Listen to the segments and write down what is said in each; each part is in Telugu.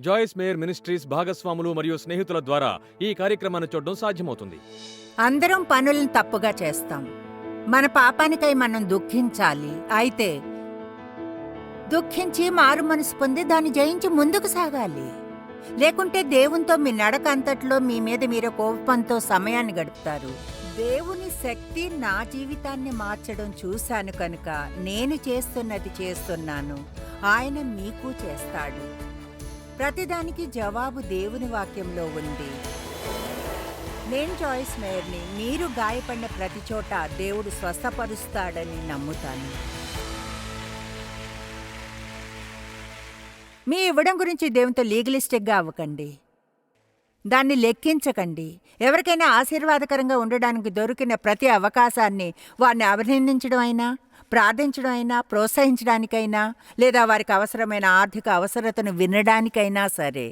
జాయిస్ మేయర్ మినిస్ట్రీస్ భాగస్వాములు మరియు స్నేహితుల ద్వారా ఈ కార్యక్రమాన్ని చూడడం సాధ్యమవుతుంది. అందరం పనులను తప్పుగా చేస్తాం. మన పాపానికై మనం దుఃఖించాలి. అయితే దుఃఖించి మారు మనసు పొంది దాన్ని జయించి ముందుకు సాగాలి. లేకుంటే దేవునితో మీ నడక అంతట్లో మీ మీద మీరు కోపంతో సమయాన్ని గడుపుతారు. దేవుని శక్తి నా జీవితాన్ని మార్చడం చూశాను కనుక నేను చేస్తున్నది చేస్తున్నాను. ఆయన మీకు చేస్తాడు. ప్రతిదానికి జవాబు దేవుని వాక్యంలో ఉంది. నేను జాయిస్ మేయర్ని మీరు గాయపడిన ప్రతి చోట దేవుడు స్వస్థపరుస్తాడని నమ్ముతాను. మీ ఇవ్వడం గురించి దేవునితో లీగలిస్టిక్గా అవ్వకండి. దాన్ని లెక్కించకండి. ఎవరికైనా ఆశీర్వాదకరంగా ఉండడానికి దొరికిన ప్రతి అవకాశాన్ని వారిని అభినందించడం అయినా ప్రార్థించడం అయినా ప్రోత్సహించడానికైనా లేదా వారికి అవసరమైన ఆర్థిక అవసరతను వినడానికైనా సరే.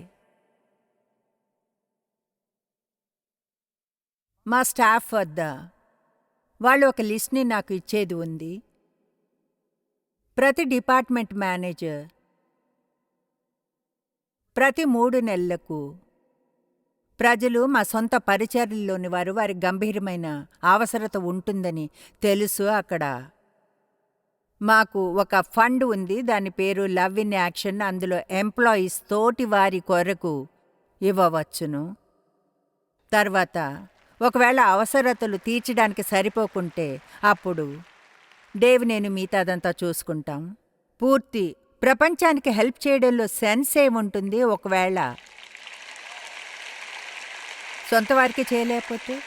మా స్టాఫ్ వద్ద వాళ్ళు ఒక లిస్ట్ని నాకు ఇచ్చేది ఉంది. ప్రతి డిపార్ట్మెంట్ మేనేజర్ ప్రతి మూడు నెలలకు ప్రజలు మా సొంత పరిచర్యల్లోని వారు వారి గంభీరమైన అవసరత ఉంటుందని తెలుసు అక్కడ. మాకు ఒక ఫండ్ ఉంది దాని పేరు లవ్ ఇన్ యాక్షన్ అందులో ఎంప్లాయీస్ తోటి వారి కొరకు ఇవ్వవచ్చును. తర్వాత ఒకవేళ అవసరతలు తీర్చడానికి సరిపోకుంటే అప్పుడు డేవ్ నేను మిగతాదంతా చూసుకుంటాం. పూర్తి ప్రపంచానికి హెల్ప్ చేయడంలో సెన్స్ ఏముంటుంది? ఒకవేళ సొంత వారికి చేయలేకపోతే?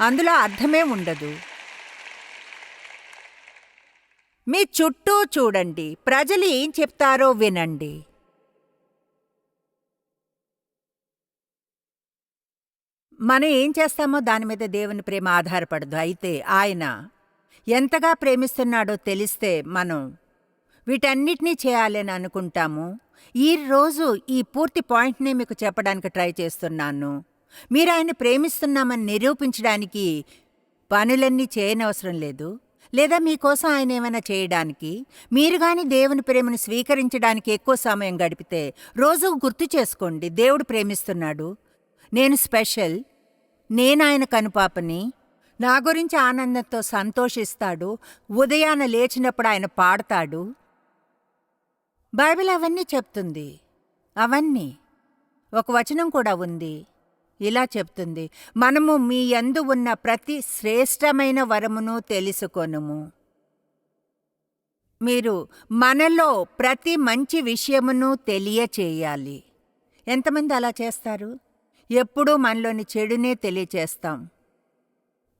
అందులో అర్థమే ఉండదు మీ చుట్టూ చూడండి. ప్రజలు ఏం చెప్తారో వినండి. మనం ఏం చేస్తామో దాని మీద దేవుని ప్రేమ ఆధారపడదు. అయితే ఆయన ఎంతగా ప్రేమిస్తున్నాడో తెలిస్తే మనం వీటన్నిటినీ చేయాలని అనుకుంటాము. ఈ రోజు ఈ పూర్తి పాయింట్ని మీకు చెప్పడానికి ట్రై చేస్తున్నాను. మీరు ఆయన ప్రేమిస్తున్నామని నిరూపించడానికి పనులన్నీ చేయనవసరం లేదు. లేదా మీకోసం ఆయన ఏమైనా చేయడానికి? మీరు గాని దేవుని ప్రేమను స్వీకరించడానికి ఎక్కువ సమయం గడిపితే రోజు గుర్తు చేసుకోండి దేవుడు ప్రేమిస్తున్నాడు. నేను స్పెషల్. నేను ఆయన కనుపాపని. నా గురించి ఆనందంతో సంతోషిస్తాడు. ఉదయాన లేచినప్పుడు ఆయన పాడతాడు. బైబిల్ అవన్నీ చెప్తుంది. అవన్నీ. ఒక వచనం కూడా ఉంది. ఇలా చెప్తుంది. మనము మీ యందు ఉన్న ప్రతి శ్రేష్టమైన వరమును తెలుసుకొనుము. మీరు మనలో ప్రతి మంచి విషయమును తెలియచేయాలి. ఎంతమంది అలా చేస్తారు? ఎప్పుడూ మనలోని చెడునే తెలియచేస్తాం.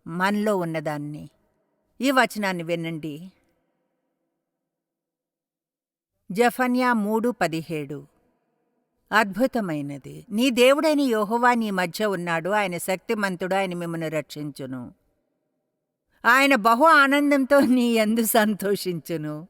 మనలో ఉన్నదాన్ని. ఈ వచనాన్ని వినండి. జఫన్యా మూడు పదిహేడు. అద్భుతమైనది. నీ దేవుడైన యోహోవా నీ మధ్య ఉన్నాడు. ఆయన శక్తిమంతుడు. ఆయన మిమ్మల్ని రక్షించును. ఆయన బహు ఆనందంతో నీ యందు సంతోషించును.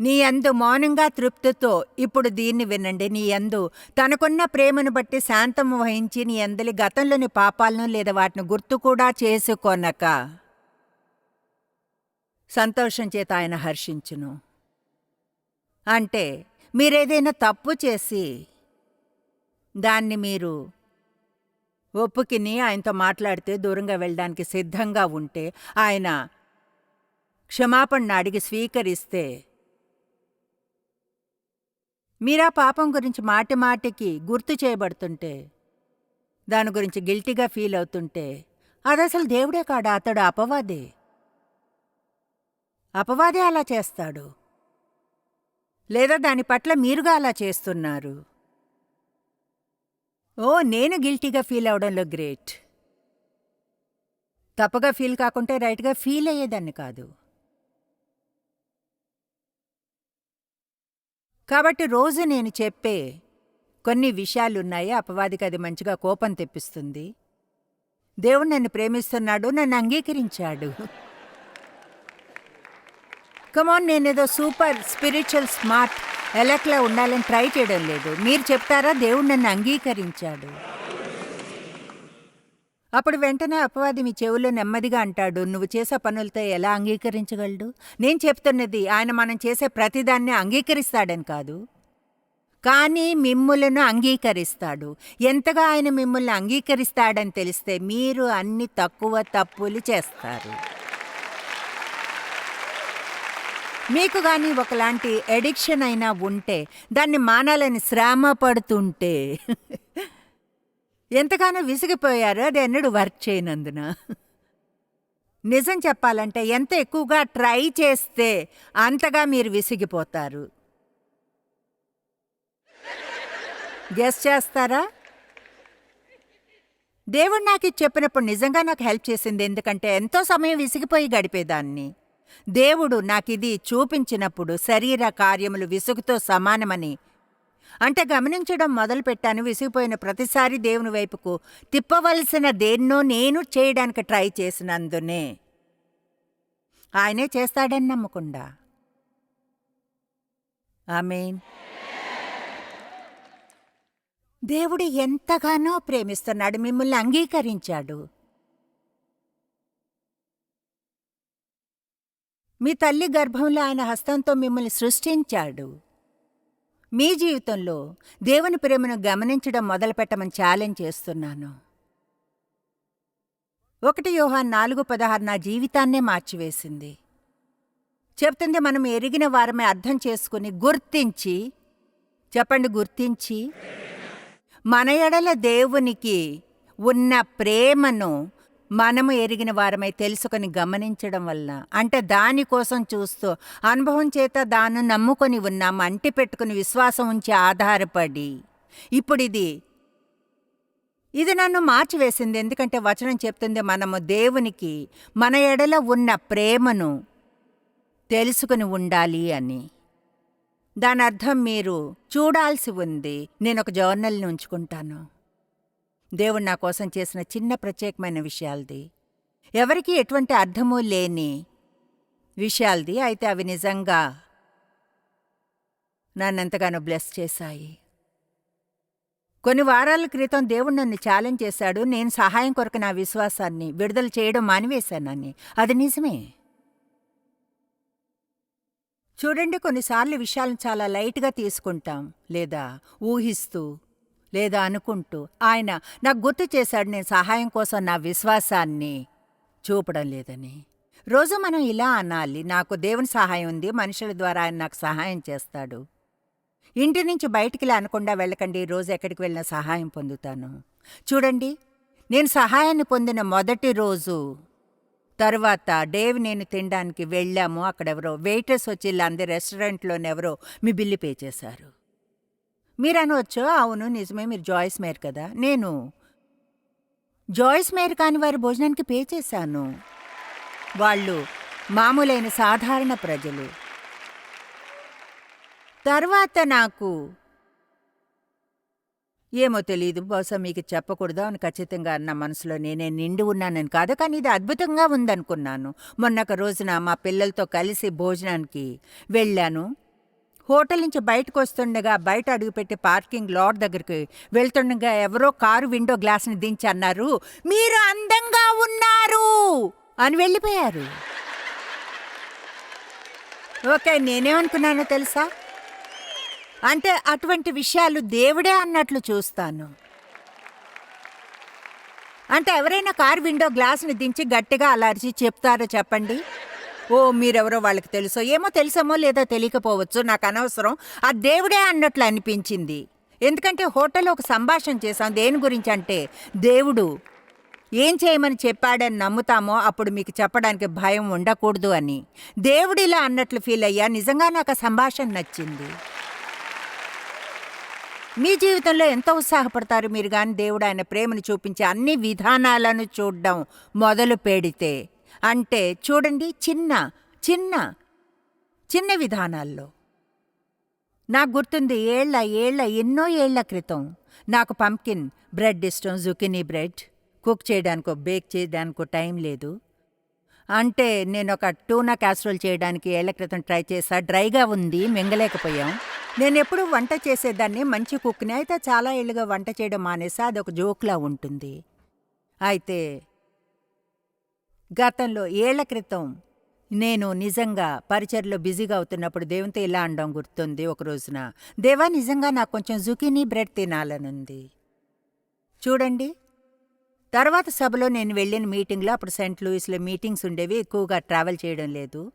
నీ యందు మౌనంగా తృప్తితో ఇప్పుడు దీన్ని వినండి. నీ యందు తనకున్న ప్రేమను బట్టి శాంతము వహించి నీ అందలి గతంలోని పాపాలను లేదా వాటిని గుర్తు కూడా చేసుకోనక సంతోషం చేత ఆయన హర్షించును. అంటే మీరేదైనా తప్పు చేసి దాన్ని మీరు ఒప్పుకిని ఆయనతో మాట్లాడితే దూరంగా వెళ్ళడానికి సిద్ధంగా ఉంటే ఆయన క్షమాపణ అడిగి స్వీకరిస్తే మీరా పాపం గురించి మాటి మాటికి గుర్తు చేయబడుతుంటే దాని గురించి గిల్టీగా ఫీల్ అవుతుంటే అది అసలు దేవుడే కాడా? అతడు అపవాదే. అపవాదే అలా చేస్తాడు. లేదా దాని పట్ల మీరుగా అలా చేస్తున్నారు? ఓ నేను గిల్టీగా ఫీల్ అవడంలో గ్రేట్. తప్పుగా ఫీల్ కాకుంటే రైట్గా ఫీల్ అయ్యేదాన్ని కాదు. కాబట్టి రోజు నేను చెప్పే కొన్ని విషయాలున్నాయి. అపవాదికి అది మంచిగా కోపం తెప్పిస్తుంది. దేవుడు నన్ను ప్రేమిస్తున్నాడు నన్ను అంగీకరించాడు. కమాన్ నేనేదో సూపర్ స్పిరిచువల్ స్మార్ట్ ఎలక్లా ఉండాలని ట్రై చేయడం లేదు. మీరు చెప్తారా? దేవుడు నన్ను అంగీకరించాడు. అప్పుడు వెంటనే అపవాది మీ చెవులో నెమ్మదిగా అంటాడు నువ్వు చేసే పనులతో ఎలా అంగీకరించగలడు? నేను చెప్తున్నది ఆయన మనం చేసే ప్రతిదాన్ని అంగీకరిస్తాడని కాదు. కానీ మిమ్ములను అంగీకరిస్తాడు. ఎంతగా ఆయన మిమ్మల్ని అంగీకరిస్తాడని తెలిస్తే మీరు అన్ని తక్కువ తప్పులు చేస్తారు. మీకు కానీ ఒకలాంటి ఎడిక్షన్ అయినా ఉంటే దాన్ని మానాలని శ్రమ పడుతుంటే. ఎంతగానో విసిగిపోయారు. అది ఎన్నడూ వర్క్ చేయనందున. నిజం చెప్పాలంటే ఎంత ఎక్కువగా ట్రై చేస్తే అంతగా మీరు విసిగిపోతారు. గెస్ చేస్తారా? దేవుడు నాకు ఇది చెప్పినప్పుడు నిజంగా నాకు హెల్ప్ చేసింది. ఎందుకంటే ఎంతో సమయం విసిగిపోయి గడిపేదాన్ని. దేవుడు నాకు ఇది చూపించినప్పుడు శరీర కార్యములు విసుగుతో సమానమని. అంటే గమనించడం మొదలుపెట్టాను విసిగిపోయిన ప్రతిసారి దేవుని వైపుకు తిప్పవలసిన దేన్నో నేను చేయడానికి ట్రై చేసినందునే. ఆయనే చేస్తాడని నమ్మకుండా ఆమెన్. దేవుడు ఎంతగానో ప్రేమిస్తున్నాడు మిమ్మల్ని అంగీకరించాడు. మీ తల్లి గర్భంలో ఆయన హస్తంతో మిమ్మల్ని సృష్టించాడు. మీ జీవితంలో దేవుని ప్రేమను గమనించడం మొదలుపెట్టమని ఛాలెంజ్ చేస్తున్నాను. ఒకటి యోహాన్ నాలుగు పదహారు నా జీవితాన్నే మార్చివేసింది. చెప్తుంది మనం ఎరిగిన వారమే అర్థం చేసుకుని గుర్తించి చెప్పండి గుర్తించి మన ఎడల దేవునికి ఉన్న ప్రేమను మనము ఎరిగిన వారమై తెలుసుకొని గమనించడం వల్ల అంటే దానికోసం చూస్తూ అనుభవం చేత దాన్ని నమ్ముకొని ఉన్నాం అంటి పెట్టుకుని విశ్వాసం ఉంచి ఆధారపడి. ఇప్పుడు ఇది ఇది నన్ను మార్చివేసింది. ఎందుకంటే వచనం చెప్తుంది మనము దేవునికి మన ఎడల ఉన్న ప్రేమను తెలుసుకుని ఉండాలి అని. దాని అర్థం మీరు చూడాల్సి ఉంది. నేను ఒక జర్నల్ని ఉంచుకుంటాను. దేవుడు నా కోసం చేసిన చిన్న ప్రత్యేకమైన విషయాలది. ఎవరికీ ఎటువంటి అర్థమూ లేని విషయాలది. అయితే అవి నిజంగా నన్నెంతగానో బ్లెస్ చేశాయి. కొన్ని వారాల క్రితం దేవుడు నన్ను ఛాలెంజ్ చేశాడు. నేను సహాయం కొరకు నా విశ్వాసాన్ని విడుదల చేయడం మానివేశానని అది నిజమే. చూడండి కొన్నిసార్లు విషయాలను చాలా లైట్గా తీసుకుంటాం లేదా ఊహిస్తూ లేదా అనుకుంటూ ఆయన నాకు గుర్తు చేశాడు నేను సహాయం కోసం నా విశ్వాసాన్ని చూపడం లేదని. రోజు మనం ఇలా అనాలి నాకు దేవుని సహాయం ఉంది మనుషుల ద్వారా ఆయన నాకు సహాయం చేస్తాడు. ఇంటి నుంచి బయటికి ఇలా అనకుండా వెళ్ళకండి రోజు ఎక్కడికి వెళ్ళినా సహాయం పొందుతాను. చూడండి నేను సహాయాన్ని పొందిన మొదటి రోజు తర్వాత డేవ్ నేను తినడానికి వెళ్ళాము అక్కడెవరో వెయిటర్స్ వచ్చి ఇలా అంది రెస్టారెంట్లోనెవరో మీ బిల్లు పే చేశారు. మీరు అనవచ్చు అవును నిజమే మీరు జాయిస్ మేర్ కదా. నేను జాయిస్ మేర్ కాని వారి భోజనానికి పే చేశాను. వాళ్ళు మామూలైన సాధారణ ప్రజలు. తర్వాత నాకు ఏమో తెలియదు బహుశా మీకు చెప్పకూడదు అని ఖచ్చితంగా నా మనసులో నేనే నిండి ఉన్నానని కాదు కానీ ఇది అద్భుతంగా ఉందనుకున్నాను. మొన్నొక రోజున మా పిల్లలతో కలిసి భోజనానికి వెళ్ళాను. హోటల్ నుంచి బయటకు వస్తుండగా బయట అడుగుపెట్టి పార్కింగ్ లాట్ దగ్గరికి వెళ్తుండగా ఎవరో కారు విండో గ్లాస్ని దించి అన్నారు మీరు అందంగా ఉన్నారు అని వెళ్ళిపోయారు. ఓకే నేనేమనుకున్నానో తెలుసా? అంటే అటువంటి విషయాలు దేవుడే అన్నట్లు చూస్తాను. అంటే ఎవరైనా కార్ విండో గ్లాస్ని దించి గట్టిగా అలర్చి చెప్తారో చెప్పండి? ఓ మీరెవరో వాళ్ళకి తెలుసో ఏమో తెలుసామో లేదో తెలియకపోవచ్చు నాకు అనవసరం. ఆ దేవుడే అన్నట్లు అనిపించింది. ఎందుకంటే హోటల్లో ఒక సంభాషణ చేశాం దేని గురించి అంటే దేవుడు ఏం చేయమని చెప్పాడని నమ్ముతామో అప్పుడు మీకు చెప్పడానికి భయం ఉండకూడదు అని. దేవుడిలా అన్నట్లు ఫీల్ అయ్యా నిజంగా నాకు ఆ సంభాషణ నచ్చింది. మీ జీవితంలో ఎంత ఉత్సాహపడతారు మీరు కానీ దేవుడు ఆయన ప్రేమను చూపించే అన్ని విధానాలను చూడడం మొదలు పెడితే. అంటే చూడండి చిన్న చిన్న చిన్న విధానాల్లో. నాకు గుర్తుంది ఏళ్ళ ఏళ్ళ ఎన్నో ఏళ్ళ క్రితం నాకు పంకిన్ బ్రెడ్ ఇష్టం జుకినీ బ్రెడ్. కుక్ చేయడానికో బేక్ చేయడానికో టైం లేదు. అంటే నేను ఒక టూనా క్యాస్ట్రోల్ చేయడానికి ఏళ్ళ క్రితం ట్రై చేసా డ్రైగా ఉంది మింగలేకపోయాం. నేను ఎప్పుడు వంట చేసేదాన్ని మంచి కుక్ని అయితే చాలా ఏళ్ళుగా వంట చేయడం మానేసా అదొక జోక్లా ఉంటుంది. అయితే గతంలో ఏళ్ళ క్రితం నేను నిజంగా పరిచర్లో బిజీగా అవుతున్నప్పుడు దేవునితో ఇలా అనడం గుర్తుంది ఒక రోజున. దేవా నిజంగా నాకు కొంచెం జుకీనీ బ్రెడ్ తినాలనుంది. చూడండి. తర్వాత సభలో నేను వెళ్ళిన మీటింగ్లో అప్పుడు సెయింట్ లూయిస్లో మీటింగ్స్ ఉండేవి ఎక్కువగా ట్రావెల్ చేయడం లేదు.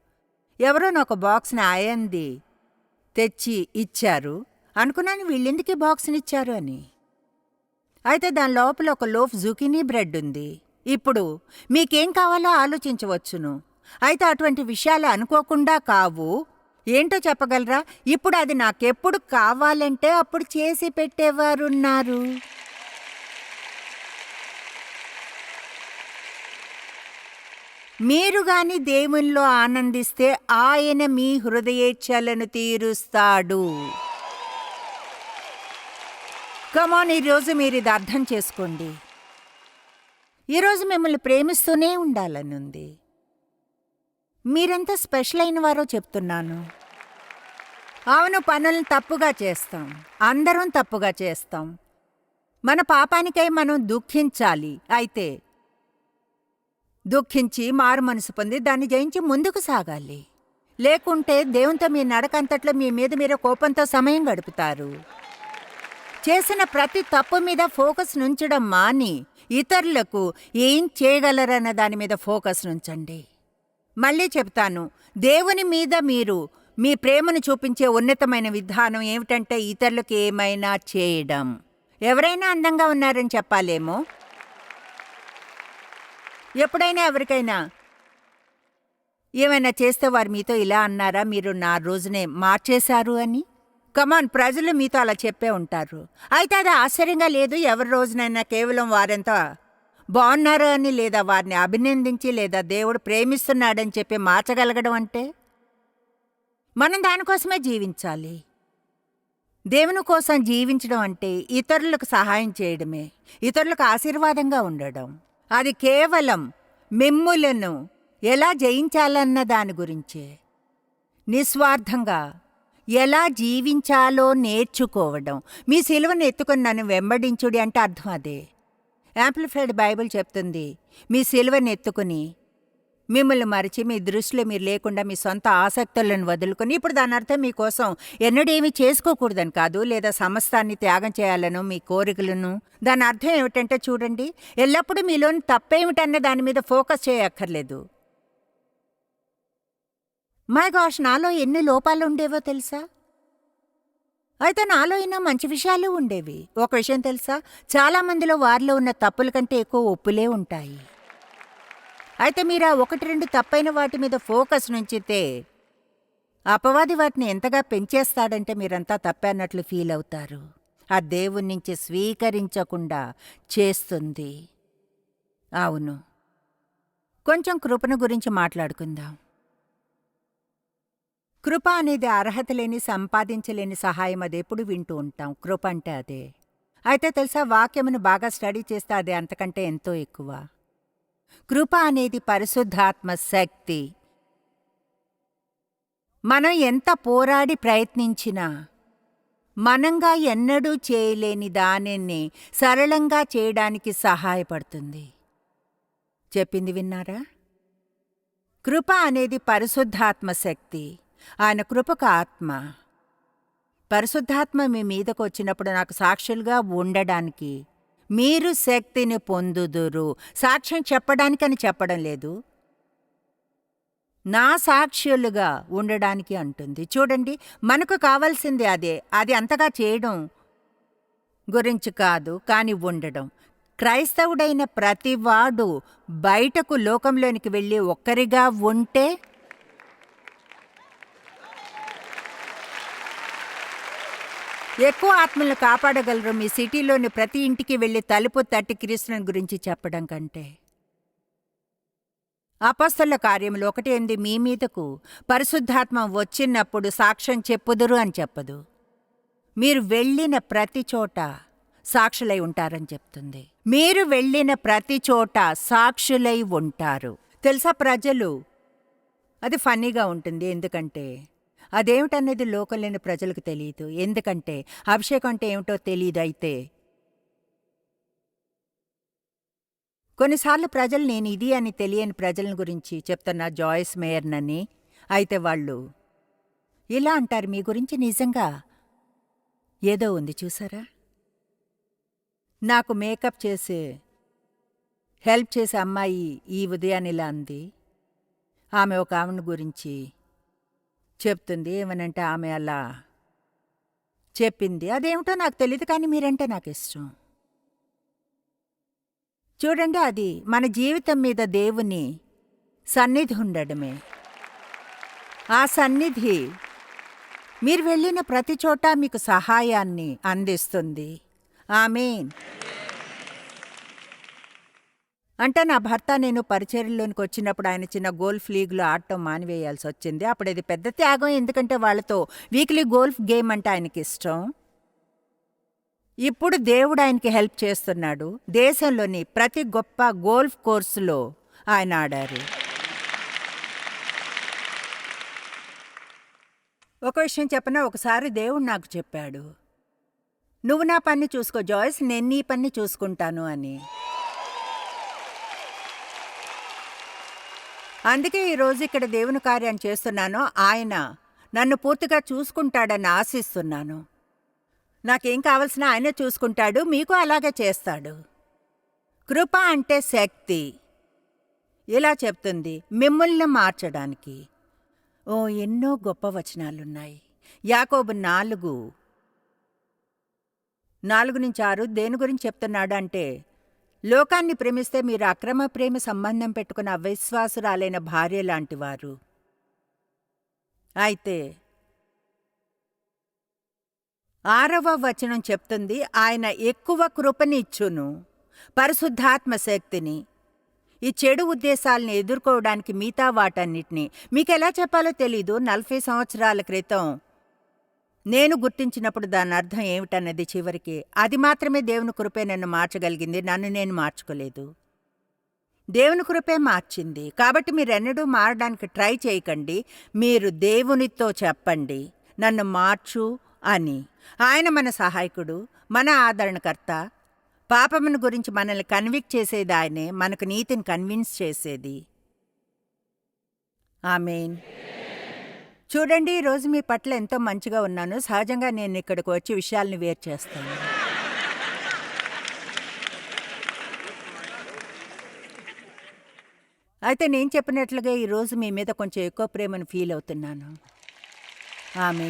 ఎవరో నాకు బాక్స్ని ఆయంది తెచ్చి ఇచ్చారు. అనుకున్నాను వీళ్ళెందుకు బాక్స్ని ఇచ్చారు అని. అయితే దాని లోపల ఒక లోఫ్ జుకీనీ బ్రెడ్ ఉంది. ఇప్పుడు మీకేం కావాలో ఆలోచించవచ్చును. అయితే అటువంటి విషయాలు అనుకోకుండా కావు. ఏంటో చెప్పగలరా? ఇప్పుడు అది నాకెప్పుడు కావాలంటే అప్పుడు చేసి పెట్టేవారున్నారు. మీరు గాని దేవునిలో ఆనందిస్తే ఆయన మీ హృదయేచ్ఛలను తీరుస్తాడు. కమాన్ ఈరోజు మీరు ఇది అర్థం చేసుకోండి. ఈరోజు మిమ్మల్ని ప్రేమిస్తూనే ఉండాలనుంది మీరెంత స్పెషల్ అయిన వారో చెప్తున్నాను. అవును పనులను తప్పుగా చేస్తాం. అందరం తప్పుగా చేస్తాం. మన పాపానికై మనం దుఃఖించాలి. అయితే దుఃఖించి మారు మనసు పొంది దాన్ని జయించి ముందుకు సాగాలి. లేకుంటే దేవునితో మీ నడకంతట్లో మీ మీద మీరు కోపంతో సమయం గడుపుతారు. చేసిన ప్రతి తప్పు మీద ఫోకస్ నుంచడం మాని ఇతరులకు ఏం చేయగలరన్న దాని మీద ఫోకస్ నుంచండి. మళ్ళీ చెప్తాను దేవుని మీద మీరు మీ ప్రేమను చూపించే ఉన్నతమైన విధానం ఏమిటంటే ఇతరులకు ఏమైనా చేయడం. ఎవరైనా అందంగా ఉన్నారని చెప్పాలేమో? ఎప్పుడైనా ఎవరికైనా? ఏమైనా చేస్తే వారు మీతో ఇలా అన్నారా? మీరు నా రోజునే మార్చేశారు అని? కమాన్ ప్రజలు మీతో అలా చెప్పే ఉంటారు. అయితే అది ఆశ్చర్యంగా లేదు. ఎవరి రోజునైనా కేవలం వారంతా బాగున్నారు అని లేదా వారిని అభినందించి లేదా దేవుడు ప్రేమిస్తున్నాడని చెప్పి మార్చగలగడం అంటే? మనం దానికోసమే జీవించాలి. దేవుని కోసం జీవించడం అంటే ఇతరులకు సహాయం చేయడమే. ఇతరులకు ఆశీర్వాదంగా ఉండడం. అది కేవలం మిమ్ములను ఎలా జయించాలన్న దాని గురించే. నిస్వార్థంగా ఎలా జీవించాలో నేర్చుకోవడం. మీ సిలువను ఎత్తుకొని నన్ను వెంబడించుడి అంటే అర్థం అదే. యాంప్లిఫైడ్ బైబిల్ చెప్తుంది మీ సిలువను ఎత్తుకుని మిమ్మల్ని మరిచి మీ దృష్టిలో మీరు లేకుండా మీ సొంత ఆసక్తులను వదులుకొని ఇప్పుడు దాని అర్థం మీకోసం ఎన్నడేమీ చేసుకోకూడదని కాదు లేదా సమస్తాన్ని త్యాగం చేయాలను మీ కోరికలను. దాని అర్థం ఏమిటంటే చూడండి ఎల్లప్పుడూ మీలోని తప్పేమిటన్న దాని మీద ఫోకస్ చేయక్కర్లేదు. మై గాష్ నాలో ఎన్ని లోపాలు ఉండేవో తెలుసా? అయితే నాలో ఎన్నో మంచి విషయాలు ఉండేవి. ఒక విషయం తెలుసా? చాలా మందిలో వారిలో ఉన్న తప్పుల కంటే ఎక్కువ ఒప్పులే ఉంటాయి. అయితే మీరు ఆ ఒకటి రెండు తప్పైన వాటి మీద ఫోకస్ నుంచితే అపవాది వాటిని ఎంతగా పెంచేస్తాడంటే మీరంతా తప్పన్నట్లు ఫీల్ అవుతారు. ఆ దేవుని నుంచి స్వీకరించకుండా చేస్తుంది. అవును. కొంచెం కృపణ గురించి మాట్లాడుకుందాం. కృప అనేది అర్హత లేని సంపాదించలేని సహాయం అది ఎప్పుడు వింటూ ఉంటాం. కృప అంటే అదే. అయితే తెలుసా వాక్యమును బాగా స్టడీ చేస్తే అది అంతకంటే ఎంతో ఎక్కువ. కృప అనేది పరిశుద్ధాత్మ శక్తి. మనం ఎంత పోరాడి ప్రయత్నించినా మనంగా ఎన్నడూ చేయలేని దానిని సరళంగా చేయడానికి సహాయపడుతుంది. చెప్పింది విన్నారా? కృప అనేది పరిశుద్ధాత్మ శక్తి. ఆయన కృపక ఆత్మ. పరిశుద్ధాత్మ మీ మీదకు వచ్చినప్పుడు నాకు సాక్షులుగా ఉండడానికి మీరు శక్తిని పొందుదురు. సాక్ష్యం చెప్పడానికని చెప్పడం లేదు. నా సాక్ష్యులుగా ఉండడానికి అంటుంది. చూడండి మనకు కావాల్సింది అదే. అది అంతగా చేయడం గురించి కాదు కాని ఉండడం. క్రైస్తవుడైన ప్రతివాడు బయటకు లోకంలోనికి వెళ్ళి ఒక్కరిగా ఉంటే ఎక్కువ ఆత్మలను కాపాడగలరు మీ సిటీలోని ప్రతి ఇంటికి వెళ్ళి తలుపు తట్టి క్రీస్తుని గురించి చెప్పడం కంటే. అపస్తుల కార్యములు ఒకటి ఏంది? మీ మీదకు పరిశుద్ధాత్మ వచ్చినప్పుడు సాక్ష్యం చెప్పుదురు అని చెప్పదు. మీరు వెళ్ళిన ప్రతి చోట సాక్షులై ఉంటారని చెప్తుంది. మీరు వెళ్ళిన ప్రతి చోట సాక్షులై ఉంటారు. తెలుసా ప్రజలు? అది ఫన్నీగా ఉంటుంది. ఎందుకంటే అదేమిటనేది లోకంలోని ప్రజలకు తెలియదు. ఎందుకంటే అభిషేకం అంటే ఏమిటో తెలియదు అయితే కొన్నిసార్లు ప్రజలు నేను ఇది అని తెలియని ప్రజల గురించి చెప్తున్న జాయిస్ మేయర్నని అయితే వాళ్ళు ఇలా అంటారు మీ గురించి నిజంగా ఏదో ఉంది చూసారా? నాకు మేకప్ చేసే హెల్ప్ చేసే అమ్మాయి ఈ ఉదయాన్ని ఇలా అంది. ఆమె ఒక ఆవిడ గురించి చెప్తుంది ఏమనంటే ఆమె అలా చెప్పింది. అదేమిటో నాకు తెలియదు కానీ మీరంటే నాకు ఇష్టం. చూడండి అది మన జీవితం మీద దేవుని సన్నిధి ఉండడమే. ఆ సన్నిధి మీరు వెళ్ళిన ప్రతి చోట మీకు సహాయాన్ని అందిస్తుంది. ఆమెన్. అంటే నా భర్త నేను పరిచర్యలోనికి వచ్చినప్పుడు ఆయన చిన్న గోల్ఫ్ లీగ్లో ఆడటం మానివేయాల్సి వచ్చింది. అప్పుడు ఇది పెద్ద త్యాగం. ఎందుకంటే వాళ్ళతో వీక్లీ గోల్ఫ్ గేమ్ అంటే ఆయనకి ఇష్టం. ఇప్పుడు దేవుడు ఆయనకి హెల్ప్ చేస్తున్నాడు. దేశంలోని ప్రతి గొప్ప గోల్ఫ్ కోర్సులో ఆయన ఆడారు. ఒక విషయం చెప్పనా? ఒకసారి దేవుడు నాకు చెప్పాడు. నువ్వు నా పని చూసుకో జాయిస్. నేను నీ పని చూసుకుంటాను అని. అందుకే ఈరోజు ఇక్కడ దేవుని కార్యం చేస్తున్నాను. ఆయన నన్ను పూర్తిగా చూసుకుంటాడని ఆశిస్తున్నాను. నాకేం కావలసిన ఆయనే చూసుకుంటాడు మీకు అలాగే చేస్తాడు. కృప అంటే శక్తి. ఇలా చెప్తుంది మిమ్మల్ని మార్చడానికి. ఓ ఎన్నో గొప్ప వచనాలున్నాయి. యాకోబు నాలుగు నాలుగు నుంచి ఆరు దేని గురించి చెప్తున్నాడు అంటే లోకాన్ని ప్రేమిస్తే మీరు అక్రమ ప్రేమ సంబంధం పెట్టుకున్న అవిశ్వాసురాలైన భార్య లాంటివారు. అయితే ఆరవ వచనం చెప్తుంది ఆయన ఎక్కువ కృపనిచ్చును పరిశుద్ధాత్మ శక్తిని ఈ చెడు ఉద్దేశాలను ఎదుర్కోవడానికి మిగతా వాటన్నిటినీ. మీకెలా చెప్పాలో తెలీదు నలభై సంవత్సరాల క్రితం నేను గుర్తించినప్పుడు దాని అర్థం ఏమిటన్నది చివరికి అది మాత్రమే దేవుని కృపే నన్ను మార్చగలిగింది నన్ను నేను మార్చుకోలేదు. దేవుని కృపే మార్చింది. కాబట్టి మీరెన్నడూ మారడానికి ట్రై చేయకండి మీరు దేవునితో చెప్పండి నన్ను మార్చు అని. ఆయన మన సహాయకుడు మన ఆదరణకర్త పాపమును గురించి మనల్ని కన్విక్ట్ చేసేది ఆయనే మనకు నీతిని కన్విన్స్ చేసేది. ఆమెన్. చూడండి ఈరోజు మీ పట్ల ఎంతో మంచిగా ఉన్నాను. సహజంగా నేను ఇక్కడికి వచ్చి విషయాల్ని వేరు చేస్తాను. అయితే నేను చెప్పినట్లుగా ఈరోజు మీ మీద కొంచెం ఎక్కువ ప్రేమను ఫీల్ అవుతున్నాను. ఆమె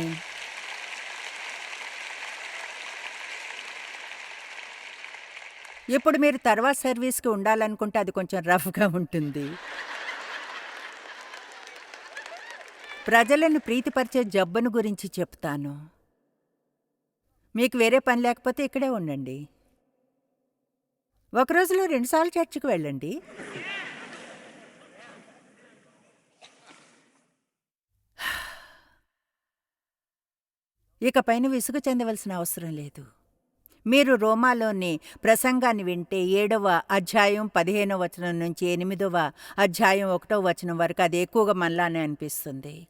ఇప్పుడు మీరు తర్వాత సర్వీస్కి ఉండాలనుకుంటే అది కొంచెం రఫ్గా ఉంటుంది. ప్రజలను ప్రీతిపరిచే జబ్బును గురించి చెప్తాను. మీకు వేరే పని లేకపోతే ఇక్కడే ఉండండి. ఒక రోజులో రెండుసార్లు చర్చికి వెళ్ళండి. ఇక పైన విసుగు చెందవలసిన అవసరం లేదు. మీరు రోమాలోని ప్రసంగాన్ని వింటే ఏడవ అధ్యాయం పదిహేనవ వచనం నుంచి ఎనిమిదవ అధ్యాయం ఒకటవ వచనం వరకు అది ఎక్కువగా మనలానే అనిపిస్తుంది.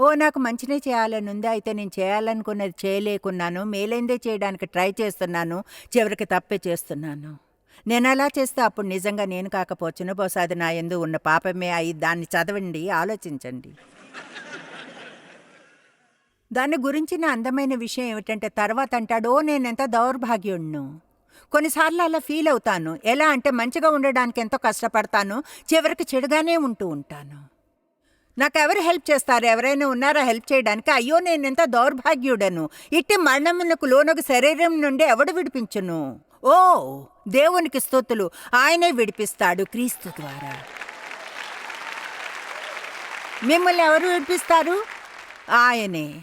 ఓ నాకు మంచినే చేయాలని ఉంది అయితే నేను చేయాలనుకున్నది చేయలేకున్నాను. మేలైందే చేయడానికి ట్రై చేస్తున్నాను. చివరికి తప్పే చేస్తున్నాను. నేను అలా చేస్తే అప్పుడు నిజంగా నేను కాకపోవచ్చును. బహుశా అది నా ఎందు ఉన్న పాపమే అయి దాన్ని చదవండి ఆలోచించండి. దాని గురించిన అందమైన విషయం ఏమిటంటే తర్వాత అంటాడు ఓ నేనెంత దౌర్భాగ్యుణ్ణు. కొన్నిసార్లు అలా ఫీల్ అవుతాను. ఎలా అంటే మంచిగా ఉండడానికి ఎంతో కష్టపడతాను. చివరికి చెడుగానే ఉంటూ ఉంటాను. నాకు ఎవరు హెల్ప్ చేస్తారు? ఎవరైనా ఉన్నారా హెల్ప్ చేయడానికి? అయ్యో నేనెంత దౌర్భాగ్యుడను. ఇట్టి మరణమునకు లోనొక శరీరం నుండి ఎవడు విడిపించును? ఓ దేవునికి స్తోతులు. ఆయనే విడిపిస్తాడు క్రీస్తు ద్వారా. మిమ్మల్ని ఎవరు విడిపిస్తారు? ఆయనే.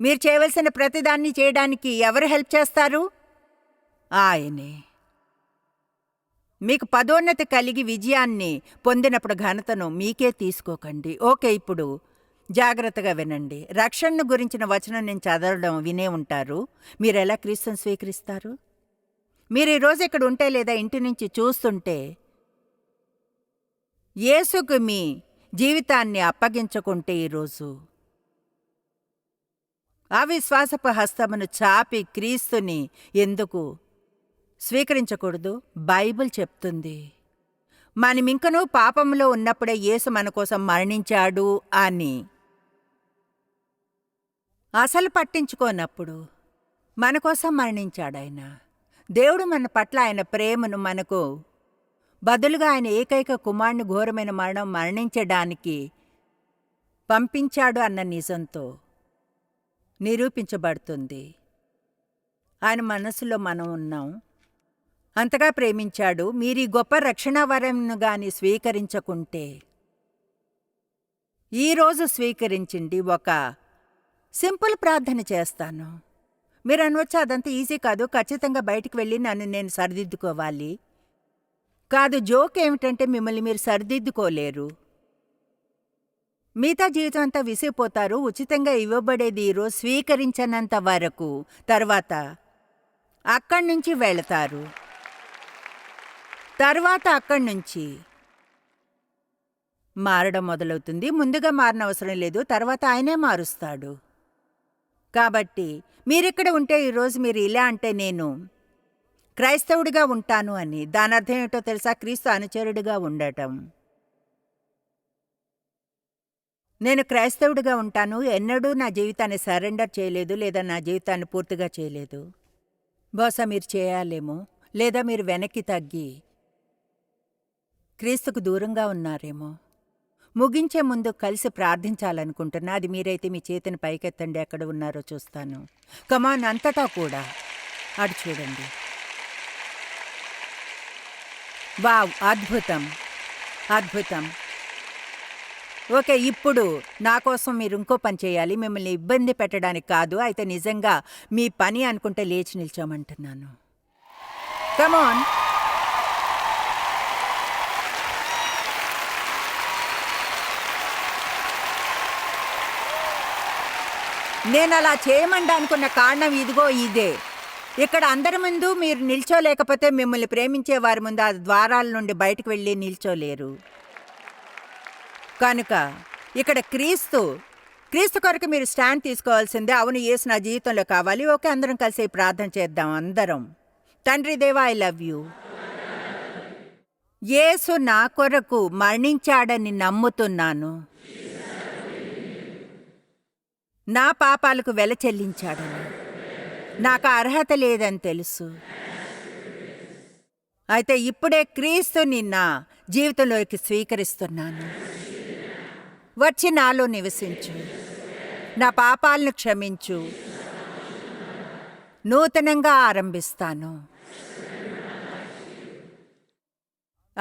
మీరు చేయవలసిన ప్రతిదాన్ని చేయడానికి ఎవరు హెల్ప్ చేస్తారు? ఆయనే. మీకు పదోన్నతి కలిగి విజయాన్ని పొందినప్పుడు ఘనతను మీకే తీసుకోకండి. ఓకే ఇప్పుడు జాగ్రత్తగా వినండి. రక్షణను గురించిన వచనం నేను చదవడం వినే ఉంటారు. మీరు ఎలా క్రీస్తుని స్వీకరిస్తారు? మీరు ఈరోజు ఇక్కడ ఉంటే లేదా ఇంటి నుంచి చూస్తుంటే యేసుకు మీ జీవితాన్ని అప్పగించుకుంటే ఈరోజు అవిశ్వాసపు హస్తమును చాపి క్రీస్తుని ఎందుకు స్వీకరించకూడదు. బైబిల్ చెప్తుంది. మనమింకనూ పాపంలో ఉన్నప్పుడే యేసు మన కోసం మరణించాడు అని. అసలు పట్టించుకోనప్పుడు మన కోసం మరణించాడాయన. దేవుడు మన పట్ల ఆయన ప్రేమను మనకు బదులుగా ఆయన ఏకైక కుమారుని ఘోరమైన మరణం మరణించడానికి పంపించాడు అన్న నిజంతో నిరూపించబడుతుంది. ఆయన మనసులో మనం ఉన్నాం. అంతగా ప్రేమించాడు. మీరీ గొప్ప రక్షణవరంను గాని స్వీకరించకుంటే. ఈరోజు స్వీకరించింది ఒక సింపుల్ ప్రార్థన చేస్తాను. మీరు అనవచ్చు అదంతా ఈజీ కాదు. ఖచ్చితంగా బయటికి వెళ్ళి నన్ను నేను సరిదిద్దుకోవాలి. కాదు జోక్ ఏమిటంటే మిమ్మల్ని మీరు సరిదిద్దుకోలేరు. మిగతా జీవితం అంతా విసిగిపోతారు. ఉచితంగా ఇవ్వబడేది ఈరోజు స్వీకరించనంత వరకు. తర్వాత అక్కడి నుంచి వెళతారు. తర్వాత అక్కడి నుంచి మారడం మొదలవుతుంది. ముందుగా మారనవసరం లేదు. తర్వాత ఆయనే మారుస్తాడు. కాబట్టి మీరిక్కడ ఉంటే ఈరోజు మీరు ఇలా అంటే నేను క్రైస్తవుడిగా ఉంటాను అని. దాని అర్థం ఏంటో తెలుసా? క్రీస్తు అనుచరుడిగా ఉండటం. నేను క్రైస్తవుడిగా ఉంటాను. ఎన్నడూ నా జీవితాన్ని సరెండర్ చేయలేదు లేదా నా జీవితాన్ని పూర్తిగా చేయలేదు. బహుశా మీరు చేయాలేమో లేదా మీరు వెనక్కి తగ్గి క్రీస్తుకు దూరంగా ఉన్నారేమో. ముగించే ముందు కలిసి ప్రార్థించాలనుకుంటున్నా. అది మీరైతే మీ చేతిని పైకెత్తండి ఎక్కడ ఉన్నారో చూస్తాను. కమాన్ అంతటా కూడా. అటు చూడండి. వావ్ అద్భుతం. అద్భుతం. ఓకే ఇప్పుడు నా కోసం మీరు ఇంకో పని చేయాలి. మిమ్మల్ని ఇబ్బంది పెట్టడానికి కాదు. అయితే నిజంగా మీ పని అనుకుంటే లేచి నిల్చోమంటున్నాను. కమాన్ నేను అలా చేయమండి అనుకున్న కారణం ఇదిగో ఇదే. ఇక్కడ అందరి ముందు మీరు నిల్చోలేకపోతే మిమ్మల్ని ప్రేమించే వారి ముందు ఆ ద్వారాల నుండి బయటకు వెళ్ళి నిల్చోలేరు. కనుక ఇక్కడ క్రీస్తు క్రీస్తు కొరకు మీరు స్టాండ్ తీసుకోవాల్సిందే. అవును ఏసు నా జీవితంలో కావాలి. ఓకే అందరం కలిసి ప్రార్థన చేద్దాం అందరం. తండ్రి దేవా ఐ లవ్ యూ. యేసు నా కొరకు మరణించాడని నమ్ముతున్నాను. నా పాపాలకు వెల చెల్లించాడని. నాకు అర్హత లేదని తెలుసు. అయితే ఇప్పుడే క్రీస్తుని నా జీవితంలోకి స్వీకరిస్తున్నాను. వచ్చి నాలో నివసించు. నా పాపాలను క్షమించు. నూతనంగా ఆరంభిస్తాను.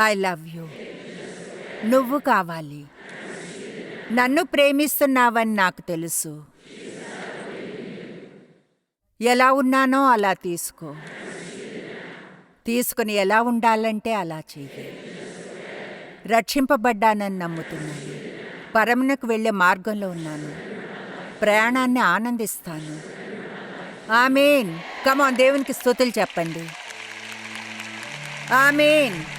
ఐ లవ్ యూ నువ్వు కావాలి. నన్ను ప్రేమిస్తున్నావని నాకు తెలుసు. ఎలా ఉన్నానో అలా తీసుకో. తీసుకుని ఎలా ఉండాలంటే అలా చెయ్యి. రక్షింపబడ్డానని నమ్ముతున్నాను. పరమునకు వెళ్ళే మార్గంలో ఉన్నాను. ప్రయాణాన్ని ఆనందిస్తాను. ఆమెన్. కమాన్ దేవునికి స్థుతులు చెప్పండి. ఆమెన్.